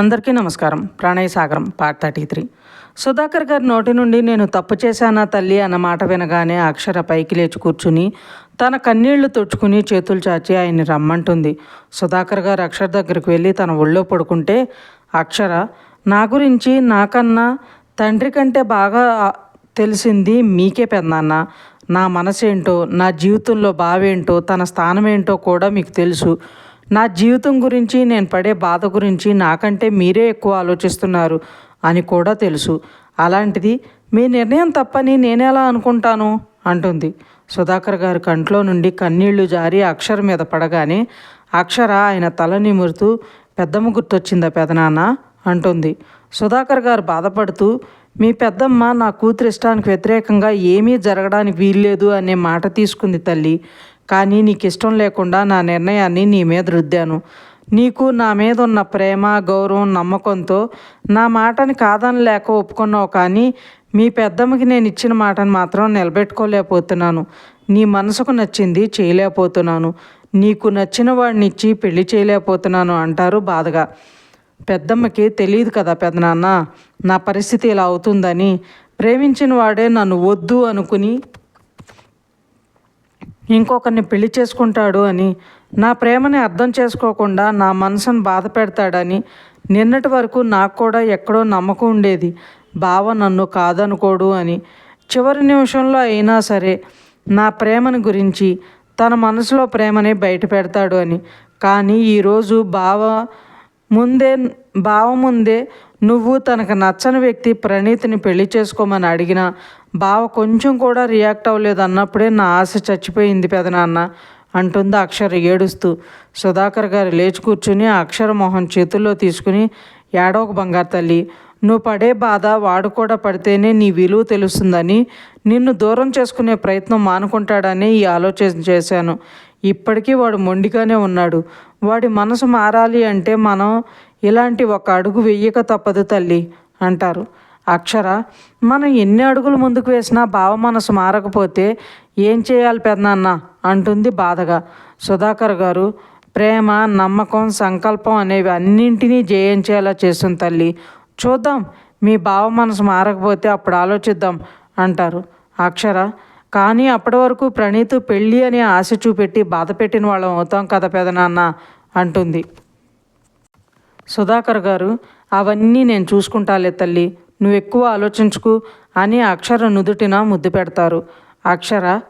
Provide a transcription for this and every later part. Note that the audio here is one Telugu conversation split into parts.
అందరికీ నమస్కారం. ప్రాణయ సాగరం పార్ట్ థర్టీ త్రీ. సుధాకర్ గారి నోటి నుండి నేను తప్పు చేశానా తల్లి అన్న మాట వినగానే అక్షర పైకి లేచి కూర్చుని తన కన్నీళ్ళు తుడుచుకుని చేతులు చాచి ఆయన్ని రమ్మంటుంది. సుధాకర్ గారు అక్షర దగ్గరికి వెళ్ళి తన ఒళ్ళో పడుకుంటే అక్షర నా గురించి నాకన్నా తండ్రి కంటే బాగా తెలిసింది మీకే పెద్దనాన్న. నా మనసేంటో నా జీవితంలో బావేంటో తన స్థానం ఏంటో కూడా మీకు తెలుసు. నా జీవితం గురించి నేను పడే బాధ గురించి నాకంటే మీరే ఎక్కువ ఆలోచిస్తున్నారు అని కూడా తెలుసు. అలాంటిది మీ నిర్ణయం తప్పని నేనెలా అనుకుంటాను? అంటుంది. సుధాకర్ గారి కంట్లో నుండి కన్నీళ్ళు జారి అక్షర మీద పడగానే అక్షర ఆయన తల నిమురుతూ పెద్దమ్మ గుర్తొచ్చిందా పెదనాన్న అంటుంది. సుధాకర్ గారు బాధపడుతూ మీ పెద్దమ్మ నా కూతురు ఇష్టానికి వ్యతిరేకంగా ఏమీ జరగడానికి వీల్లేదు అనే మాట తీసుకుంది తల్లి. కానీ నీకు ఇష్టం లేకుండా నా నిర్ణయాన్ని నీ మీద రుద్దాను. నీకు నా మీద ఉన్న ప్రేమ గౌరవం నమ్మకంతో నా మాటని కాదని లేక ఒప్పుకున్నావు కానీ మీ పెద్దమ్మకి నేను ఇచ్చిన మాటను మాత్రం నిలబెట్టుకోలేకపోతున్నాను. నీ మనసుకు నచ్చింది చేయలేకపోతున్నాను. నీకు నచ్చిన వాడిని ఇచ్చి పెళ్ళి చేయలేకపోతున్నాను అంటారు బాధగా. పెద్దమ్మకి తెలియదు కదా పెదనాన్న నా పరిస్థితి ఇలా అవుతుందని. ప్రేమించిన వాడే నన్ను వద్దు అనుకుని ఇంకొకరిని పెళ్ళి చేసుకుంటాడు అని నా ప్రేమని అర్థం చేసుకోకుండా నా మనసును బాధ పెడతాడని నిన్నటి వరకు నాకు కూడా ఎక్కడో నమ్మకం ఉండేది. బావ నన్ను కాదనుకోడు అని. చివరి నిమిషంలో అయినా సరే నా ప్రేమను గురించి తన మనసులో ప్రేమని బయట పెడతాడు అని. కానీ ఈరోజు బావ ముందే బావ ముందే నువ్వు తనకు నచ్చని వ్యక్తి ప్రణీతిని పెళ్ళి చేసుకోమని అడిగినా బావ కొంచెం కూడా రియాక్ట్ అవ్వలేదు అన్నప్పుడే నా ఆశ చచ్చిపోయింది పెదనాన్న అంటుంది అక్షర ఏడుస్తూ. సుధాకర్ గారు లేచి కూర్చుని అక్షర మొహం చేతుల్లో తీసుకుని ఏడవకు బంగారు తల్లి నువ్వు పడే బాధ వాడు కూడా పడితేనే నీ విలువ తెలుస్తుందని నిన్ను దూరం చేసుకునే ప్రయత్నం మానుకుంటాడని ఈ ఆలోచన చేశాను. ఇప్పటికీ వాడు మొండిగానే ఉన్నాడు. వాడి మనసు మారాలి అంటే మనం ఇలాంటి ఒక అడుగు వెయ్యక తప్పదు తల్లి అంటారు. అక్షర మనం ఎన్ని అడుగులు ముందుకు వేసినా బావ మనసు మారకపోతే ఏం చేయాలి పెద్దనాన్న? అంటుంది బాధగా. సుధాకర్ గారు ప్రేమ నమ్మకం సంకల్పం అనేవి అన్నింటినీ జయించేలా చేస్తుంది తల్లి. చూద్దాం మీ బావ మనసు మారకపోతే అప్పుడు ఆలోచిద్దాం అంటారు. అక్షర కానీ అప్పటి వరకు ప్రణీత్ పెళ్ళి అని ఆశ చూపెట్టి బాధ పెట్టిన వాళ్ళం అవుతాం కదా పెదనాన్న అంటుంది. సుధాకర్ గారు అవన్నీ నేను చూసుకుంటాలే తల్లి నువ్వు ఎక్కువ ఆలోచించుకు అని అక్షర నుదుటిన ముద్దు పెడతారు. అక్షర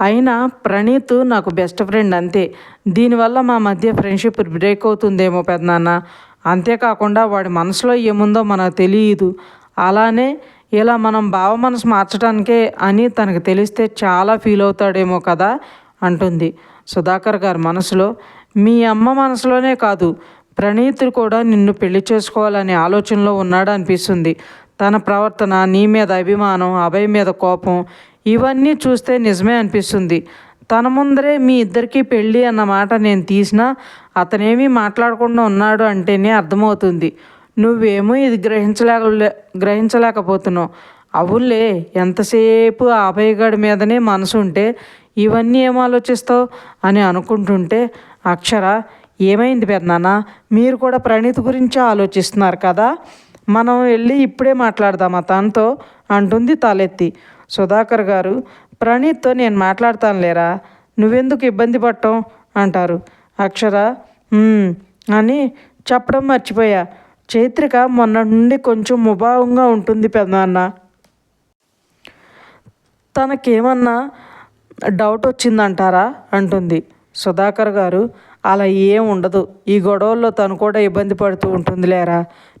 అయినా ప్రణీత్ నాకు బెస్ట్ ఫ్రెండ్ అంతే. దీనివల్ల మా మధ్య ఫ్రెండ్షిప్ బ్రేక్ అవుతుందేమో పెద్దనాన్న. అంతేకాకుండా వాడి మనసులో ఏముందో మనకు తెలియదు. అలానే ఇలా మనం భావ మనసు మార్చడానికే అని తనకు తెలిస్తే చాలా ఫీల్ అవుతాడేమో కదా అంటుంది సుధాకర్ గారి మనసులో. మీ అమ్మ మనసులోనే కాదు ప్రణీతుడు కూడా నిన్ను పెళ్ళి చేసుకోవాలనే ఆలోచనలో ఉన్నాడు అనిపిస్తుంది తన ప్రవర్తన నీ మీద అభిమానం అభయ మీద కోపం ఇవన్నీ చూస్తే నిజమే అనిపిస్తుంది. తన ముందరే మీ ఇద్దరికి పెళ్ళి అన్న మాట నేను తీసినా అతనేమీ మాట్లాడకుండా ఉన్నాడు అంటేనే అర్థమవుతుంది. నువ్వేమో ఇది గ్రహించలేక గ్రహించలేకపోతున్నావు. అవునులే ఎంతసేపు ఆ అభయగాడి మీదనే మనసు ఉంటే ఇవన్నీ ఏం ఆలోచిస్తావు అని అనుకుంటుంటే అక్షర ఏమైంది పెద్దనాన్న? మీరు కూడా ప్రణీత్ గురించి ఆలోచిస్తున్నారు కదా? మనం వెళ్ళి ఇప్పుడే మాట్లాడదామా? తనతో అంటుంది తలెత్తి. సుధాకర్ గారు ప్రణీత్తో నేను మాట్లాడతాను లేరా? నువ్వెందుకు ఇబ్బంది పడటం అంటారు. అక్షర అని చెప్పడం మర్చిపోయా. చైత్రిక మొన్న నుండి కొంచెం ముభావంగా ఉంటుంది పెద్దనాన్న తనకేమన్నా డౌట్ వచ్చిందంటారా? అంటుంది. సుధాకర్ గారు అలా ఏం ఉండదు. ఈ గొడవల్లో తను కూడా ఇబ్బంది పడుతూ ఉంటుంది లేరా?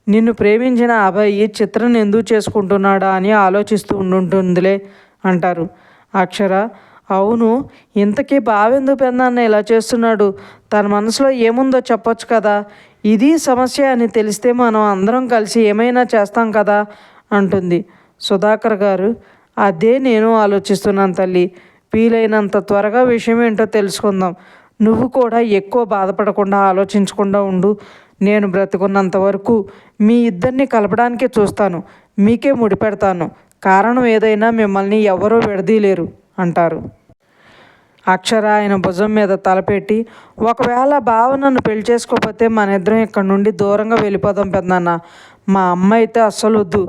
నిన్ను ప్రేమించిన అబ్బాయి చిత్రం ఎందుకు చేసుకుంటున్నాడా అని ఆలోచిస్తూ ఉండుంటుందిలే అంటారు. అక్షర అవును ఇంతకీ బావెందుకు పెద్దన్న ఇలా చేస్తున్నాడు? తన మనసులో ఏముందో చెప్పొచ్చు కదా. ఇది సమస్య అని తెలిస్తే మనం అందరం కలిసి ఏమైనా చేస్తాం కదా అంటుంది. సుధాకర్ గారు అదే నేను ఆలోచిస్తున్నాను తల్లి. వీలైనంత త్వరగా విషయం ఏంటో తెలుసుకుందాం. నువ్వు కూడా ఎక్కువ బాధపడకుండా ఆలోచించకుండా ఉండు. నేను బ్రతుకున్నంత వరకు మీ ఇద్దరిని కలపడానికే చూస్తాను. మీకే ముడిపెడతాను కారణం ఏదైనా మిమ్మల్ని ఎవరూ విడదీయలేరు అంటారు. అక్షర ఆయన భుజం మీద తలపెట్టి ఒకవేళ బావ నన్ను పెళ్ళి చేసుకోకపోతే మన ఇద్దరం ఇక్కడ నుండి దూరంగా వెళ్ళిపోదాం పెద్దన్న మా అమ్మ అయితే అస్సలు వద్దు.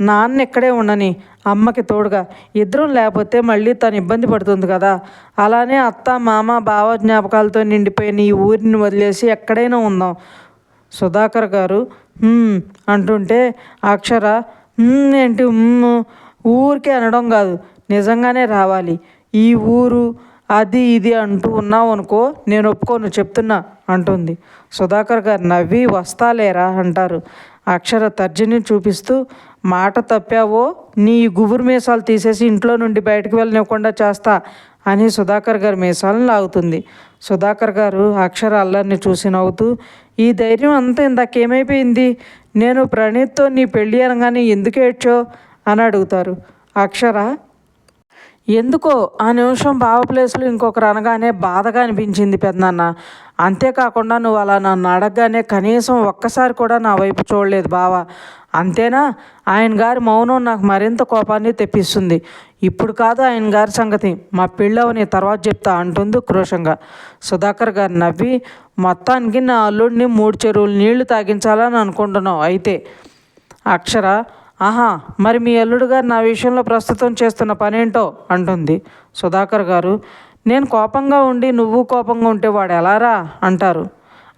నాన్న ఇక్కడే ఉండని. అమ్మకి తోడుగా. ఇద్దరం లేకపోతే మళ్ళీ తను ఇబ్బంది పడుతుంది కదా. అలానే అత్త మామ బావ జ్ఞాపకాలతో నిండిపోయిన ఈ ఊరిని వదిలేసి ఎక్కడైనా ఉందాం. సుధాకర్ గారు అంటుంటే అక్షర ఏంటి ఊరికే అనడం కాదు నిజంగానే రావాలి. ఈ ఊరు అది ఇది అంటూ ఉన్నావు అనుకో నేను ఒప్పుకోను చెప్తున్నా అంటుంది. సుధాకర్ గారు నవ్వి వస్తాలేరా అంటారు. అక్షర తర్జని చూపిస్తూ మాట తప్పావో నీ గుబురు మీసాలు తీసేసి ఇంట్లో నుండి బయటకు వెళ్ళనివ్వకుండా చేస్తా అని సుధాకర్ గారి మీసాలను లాగుతుంది. సుధాకర్ గారు అక్షర అల్లరిని చూసి నవ్వుతూ ఈ ధైర్యం అంతా ఇందాకేమైపోయింది నేను ప్రణీత్తో నీ పెళ్ళి అనగానే ఎందుకు ఏడ్చో అని అడుగుతారు. అక్షర ఎందుకో? ఆ నిమిషం బావ ప్లేస్లో ఇంకొకరు అనగానే బాధగా అనిపించింది పెద్దనాన్న. అంతేకాకుండా నువ్వు అలా నన్ను అడగగానే కనీసం ఒక్కసారి కూడా నా వైపు చూడలేదు బావ. అంతేనా? ఆయన గారి మౌనం నాకు మరింత కోపాన్ని తెప్పిస్తుంది. ఇప్పుడు కాదు ఆయన గారి సంగతి. మా పెళ్ళవని తర్వాత చెప్తా అంటుంది క్రోషంగా సుధాకర్ గారు నవ్వి మొత్తానికి నా అల్లుడిని మూడు చెరువులు నీళ్ళు తాగించాలని అనుకుంటున్నావు అయితే. అక్షర ఆహా మరి మీ అల్లుడు గారు నా విషయంలో ప్రస్తుతం చేస్తున్న పనేంటో? అంటుంది సుధాకర్ గారు. నేను కోపంగా ఉండి నువ్వు కోపంగా ఉంటే వాడు ఎలారా? అంటారు.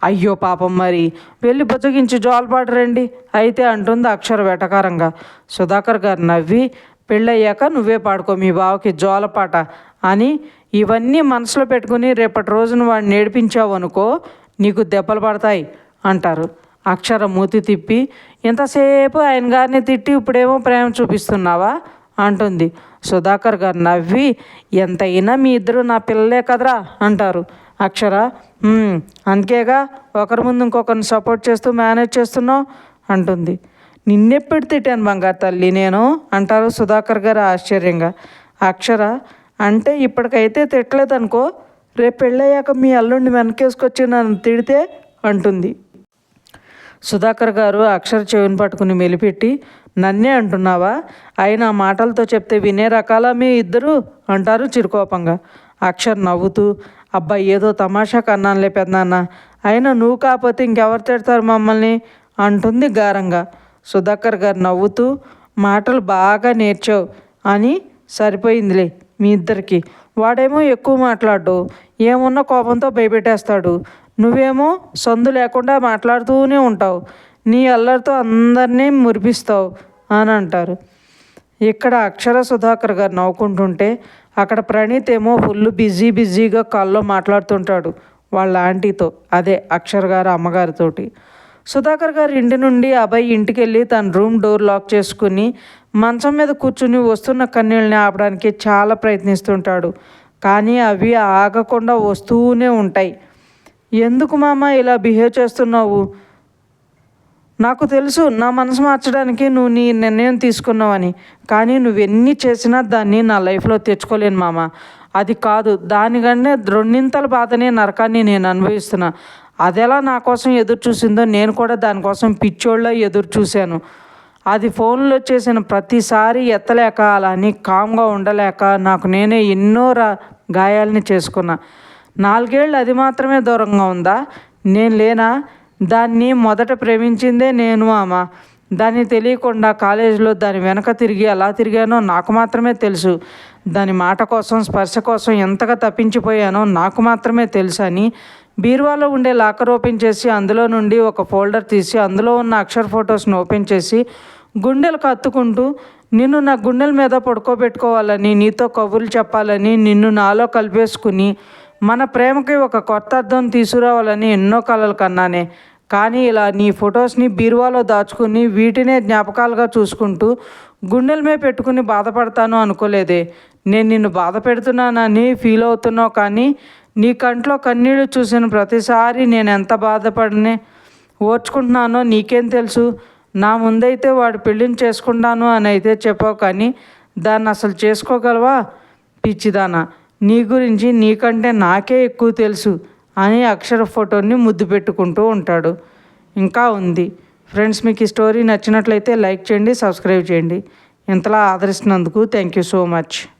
అయ్యో పాపం మరి. వెళ్ళి బుచ్చగించి జోలపాటు రండి. అయితే అంటుంది అక్షర వెటకారంగా. సుధాకర్ గారు నవ్వి పెళ్ళయ్యాక నువ్వే పాడుకో మీ బావకి జోలపాట అని ఇవన్నీ మనసులో పెట్టుకుని రేపటి రోజున వాడిని నేర్పించావు అనుకో నీకు దెబ్బలు పడతాయి అంటారు. అక్షర మూతి తిప్పి ఇంతసేపు ఆయన గారిని తిట్టి ఇప్పుడేమో ప్రేమ చూపిస్తున్నావా? అంటుంది. సుధాకర్ గారు నవ్వి ఎంతైనా మీ ఇద్దరు నా పిల్లలే కదరా అంటారు. అక్షర అందుకేగా ఒకరి ముందు ఇంకొకరిని సపోర్ట్ చేస్తూ మేనేజ్ చేస్తున్నావు అంటుంది. నిన్నెప్పుడు తిట్టాను బంగారు తల్లి నేను? అంటారు సుధాకర్ గారు ఆశ్చర్యంగా. అక్షర అంటే ఇప్పటికైతే తిట్టలేదనుకో రేపు పెళ్ళయ్యాక మీ అల్లుడిని వెనకేసుకొచ్చి నన్ను తిడితే అంటుంది. సుధాకర్ గారు అక్షర చెవిని పట్టుకుని మెలిపెట్టి నన్నే అంటున్నావా? ఆయన మాటలతో చెప్తే వినే రకాల మీ ఇద్దరు? అంటారు చిరుకోపంగా. అక్షర్ నవ్వుతూ అబ్బాయి ఏదో తమాషా కన్నానులే పెద్దనాన్న. అయినా నువ్వు కాకపోతే ఇంకెవరు తిడతారు మమ్మల్ని? అంటుంది గారంగా. సుధాకర్ గారు నవ్వుతూ మాటలు బాగా నేర్చావు అని సరిపోయిందిలే మీ ఇద్దరికి. వాడేమో ఎక్కువ మాట్లాడు ఏమున్న కోపంతో భయపెట్టేస్తాడు. నువ్వేమో సందు లేకుండా మాట్లాడుతూనే ఉంటావు. నీ అల్లరితో అందరినీ మురిపిస్తావు అని అంటారు. ఇక్కడ అక్షర సుధాకర్ గారు నవ్వుకుంటుంటే అక్కడ ప్రణీత్ ఏమో ఫుల్ బిజీ బిజీగా కాల్లో మాట్లాడుతుంటాడు వాళ్ళ ఆంటీతో అదే అక్షర్ గారు అమ్మగారితోటి. సుధాకర్ గారు ఇంటి నుండి అబ్బాయి ఇంటికి వెళ్ళి తన రూమ్ డోర్ లాక్ చేసుకుని మంచం మీద కూర్చుని వస్తున్న కన్నీళ్ళని ఆపడానికి చాలా ప్రయత్నిస్తుంటాడు. కానీ అవి ఆగకుండా వస్తూనే ఉంటాయి. ఎందుకు మామ ఇలా బిహేవ్ చేస్తున్నావు? నాకు తెలుసు నా మనసు మార్చడానికి నువ్వు నీ నిర్ణయం తీసుకున్నావని. కానీ నువ్వెన్ని చేసినా దాన్ని నా లైఫ్లో తెచ్చుకోలేను మామ. అది కాదు దానికంటే రెండింతల బాధనే నరకాన్ని నేను అనుభవిస్తున్నా. అదెలా నా కోసం ఎదురు చూసిందో నేను కూడా దానికోసం పిచ్చోళ్ళ ఎదురు చూశాను. అది ఫోన్లో చేసిన ప్రతిసారి ఎత్తలేక అలా అని కామ్గా ఉండలేక నాకు నేనే ఎన్నో రా గాయాలని చేసుకున్నా. నాలుగేళ్ళు అది మాత్రమే దూరంగా ఉందా? నేను లేనా? దాన్ని మొదట ప్రేమించిందే నేను ఆమె దాన్ని తెలియకుండా కాలేజీలో దాని వెనక తిరిగి ఎలా తిరిగానో నాకు మాత్రమే తెలుసు. దాని మాట కోసం స్పర్శ కోసం ఎంతగా తప్పించిపోయానో నాకు మాత్రమే తెలుసు అని బీరువాలో ఉండే లాకర్ ఓపెన్ చేసి అందులో నుండి ఒక ఫోల్డర్ తీసి అందులో ఉన్న అక్షర్ ఫొటోస్ని ఓపెన్ చేసి గుండెలు కత్తుకుంటూ నిన్ను నా గుండెల మీద పడుకోబెట్టుకోవాలని నీతో కబుర్లు చెప్పాలని నిన్ను నాలో కలిపేసుకుని మన ప్రేమకి ఒక కొత్త అర్థం తీసుకురావాలని ఎన్నో కలలు కన్నానే. కానీ ఇలా నీ ఫొటోస్ని బీరువాలో దాచుకుని వీటినే జ్ఞాపకాలుగా చూసుకుంటూ గుండెల మీద పెట్టుకుని బాధపడతాను అనుకోలేదే. నేను నిన్ను బాధ పెడుతున్నానని ఫీల్ అవుతున్నావు కానీ నీ కంట్లో కన్నీళ్ళు చూసిన ప్రతిసారి నేను ఎంత బాధపడనే ఓర్చుకుంటున్నానో నీకేం తెలుసు. నా ముందైతే వాడు పెళ్ళిని చేసుకుంటాను అని అయితే చెప్పావు కానీ దాన్ని అసలు చేసుకోగలవా? పిచ్చిదానా. నీ గురించి నీకంటే నాకే ఎక్కువ తెలుసు అని అక్షర ఫోటోని ముద్దు పెట్టుకుంటూ ఉంటాడు. ఇంకా ఉంది. ఫ్రెండ్స్ మీకు ఈ స్టోరీ నచ్చినట్లయితే లైక్ చేయండి సబ్స్క్రైబ్ చేయండి. ఇంతలా ఆదరిస్తున్నందుకు థ్యాంక్ యూ సో మచ్.